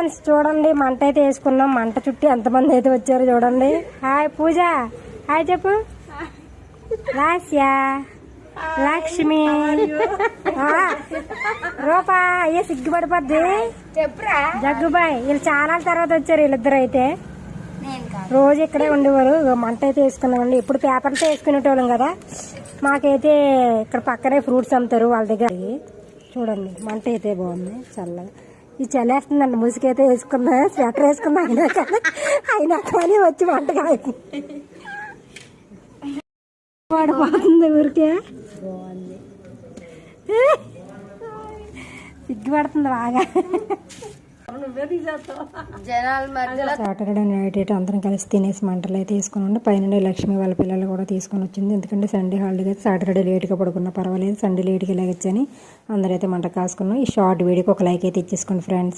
Friends చూడండి మంట అయితే వేసుకున్నాం. మంట చుట్టూ ఎంతమంది అయితే వచ్చారో చూడండి. హాయ్ పూజ. హాయ్ చెప్పు. లాస్య లక్ష్మి. రూపా అయ్యే సిగ్గుపడిపోద్ది. చెప్పురా. జగ్గుబాయ్ వీళ్ళు చాలా తర్వాత వచ్చారు వీళ్ళిద్దరు అయితే. రోజు ఇక్కడే ఉండేవారు. మంట అయితే వేసుకున్నామండి. ఇప్పుడు పేపర్తో వేసుకునేటోళ్ళం కదా. మాకైతే ఇక్కడ పక్కనే ఫ్రూట్స్ అమ్ముతారు వాళ్ళ దగ్గర. చూడండి మంట అయితే బాగుంది చల్లగా. ఈ చలేస్తుందండి ముసుగైతే వేసుకున్నా స్వెటర్ వేసుకున్నా అయినా కానీ అయినా కానీ వచ్చి కాదు పడిపోతుంది ఊరికే. సిగ్గుపడుతుంది బాగా. జనాల మధ్యలో సాటర్డే నైట్ అయితే అందరం కలిసి తినేసి మంటలు అయితే తీసుకుని ఉండి పైన లక్ష్మి వాళ్ళ పిల్లలు కూడా తీసుకొని వచ్చింది. ఎందుకంటే సండే హాలిడే అయితే సాటర్డే లేట్గా పడుకున్నా పర్వాలేదు. సండే లేట్గా లేగొచ్చని అందరైతే మంట కాసుకున్నాం. ఈ షార్ట్ వీడియోకి ఒక లైక్ అయితే ఇచ్చేసుకోండి ఫ్రెండ్స్.